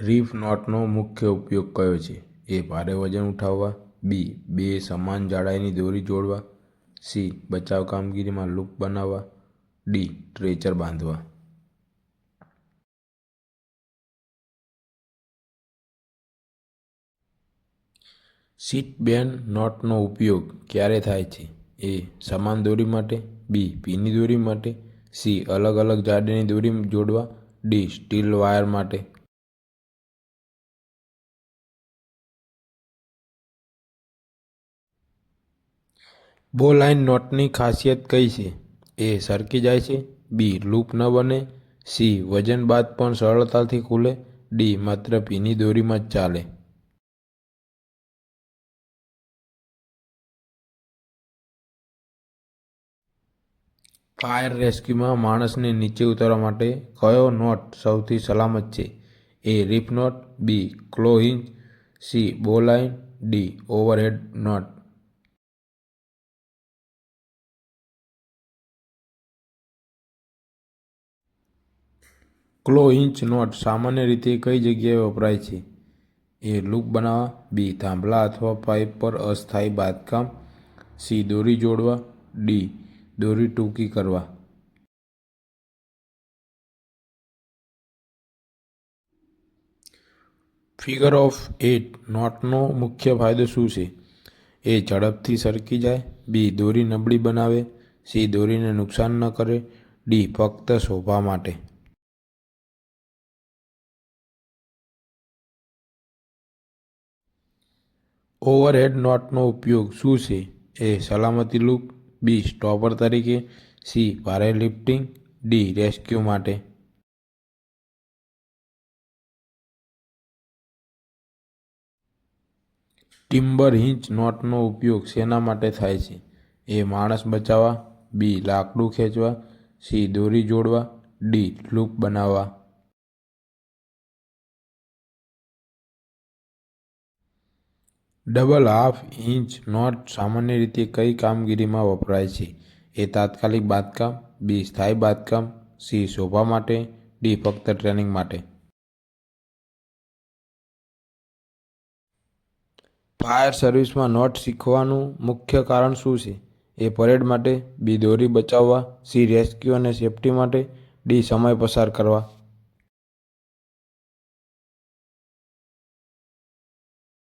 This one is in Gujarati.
રીફ નોટનો મુખ્ય ઉપયોગ કયો છે? એ ભારે વજન ઉઠાવવા, બી, બે સમાન જાડાઈની દોરી જોડવા, સી, બચાવ કામગીરીમાં લૂપ બનાવવા, ડી ટ્રેચર બાંધવા. સીટ બેન નોટનો ઉપયોગ ક્યારે થાય છે? એ સમાન દોરી માટે, બી, ભીની દોરી માટે, સી અલગ અલગ જાડાઈની દોરી જોડવા, ડી, સ્ટીલ વાયર માટે. બો લાઇન નોટની ખાસિયત કઈ છે? એ સરકી જાય છે. બી, લૂપ ન બને. સી, વજન બાદ પણ સરળતાથી ખુલે. ડી, માત્ર ભીની દોરીમાં જ ચાલે. ફાયર રેસ્ક્યુમાં માણસને નીચે ઉતારવા માટે કયો નોટ સૌથી સલામત છે? A, reef knot. B clove hitch C, bowline. D, overhead knot. Clove hitch knot સામાન્ય રીતે કઈ જગ્યાએ વપરાય છે? એ લૂપ બનાવવા, બી થાંભલા અથવા પાઇપ પર અસ્થાયી બાંધકામ, સી દોરી જોડવા, ડી દોરી ટૂંકી કરવા. ફિગર ઓફ એટ નોટનો મુખ્ય ફાયદો શું છે? એ ઝડપથી સરકી જાય, બી દોરી નબળી બનાવે, સી દોરીને નુકસાન ન કરે, ડી ફક્ત શોભા માટે. ઓવરહેડ નોટનો ઉપયોગ શું છે? એ સલામતી લૂપ બી સ્ટોપર તરીકે, સી ભારે લિફ્ટિંગ, ડી રેસ્ક્યુ માટે. ટિમ્બર હિંચ નોટનો ઉપયોગ શેના માટે થાય છે. એ માણસ બચાવવા, બી લાકડું ખેંચવા, સી દોરી જોડવા, ડી લૂપ બનાવવા. ડબલ હાફ ઇંચ નોટ સામાન્ય રીતે કઈ કામગીરીમાં વપરાય છે? એ તાત્કાલિક બાંધકામ, બી સ્થાયી બાંધકામ, સી શોભા માટે, ડી ફક્ત ટ્રેનિંગ માટે. ફાયર સર્વિસમાં નોટ શીખવાનું મુખ્ય કારણ શું છે? એ પરેડ માટે, બી દોરી બચાવવા, સી રેસ્ક્યુ અને સેફટી માટે, ડી સમય પસાર કરવા.